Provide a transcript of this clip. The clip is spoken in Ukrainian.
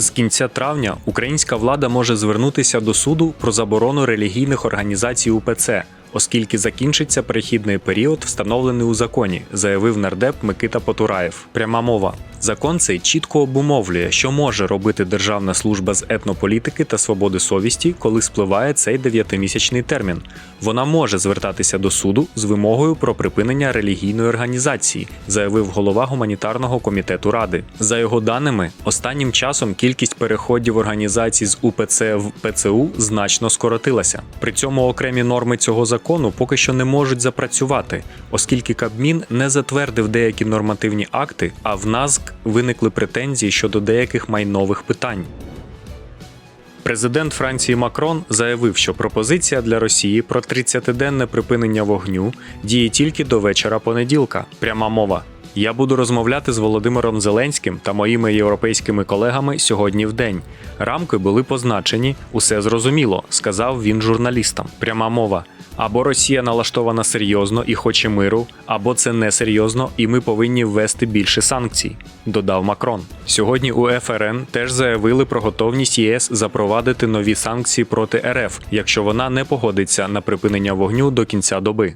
З кінця травня українська влада може звернутися до суду про заборону релігійних організацій УПЦ, оскільки закінчиться перехідний період, встановлений у законі, заявив нардеп Микита Потураєв. Пряма мова. Закон цей чітко обумовлює, що може робити Державна служба з етнополітики та свободи совісті, коли спливає цей дев'ятимісячний термін. Вона може звертатися до суду з вимогою про припинення релігійної організації, заявив голова гуманітарного комітету ради. За його даними, останнім часом кількість переходів організацій з УПЦ в ПЦУ значно скоротилася. При цьому окремі норми цього закону поки що не можуть запрацювати, оскільки Кабмін не затвердив деякі нормативні акти, а в НАЗК виникли претензії щодо деяких майнових питань. Президент Франції Макрон заявив, що пропозиція для Росії про 30-денне припинення вогню діє тільки до вечора понеділка. Пряма мова. Я буду розмовляти з Володимиром Зеленським та моїми європейськими колегами сьогодні в день. Рамки були позначені, усе зрозуміло, сказав він журналістам. Пряма мова. Або Росія налаштована серйозно і хоче миру, або це несерйозно, і ми повинні ввести більше санкцій, додав Макрон. Сьогодні у ФРН теж заявили про готовність ЄС запровадити нові санкції проти РФ, якщо вона не погодиться на припинення вогню до кінця доби.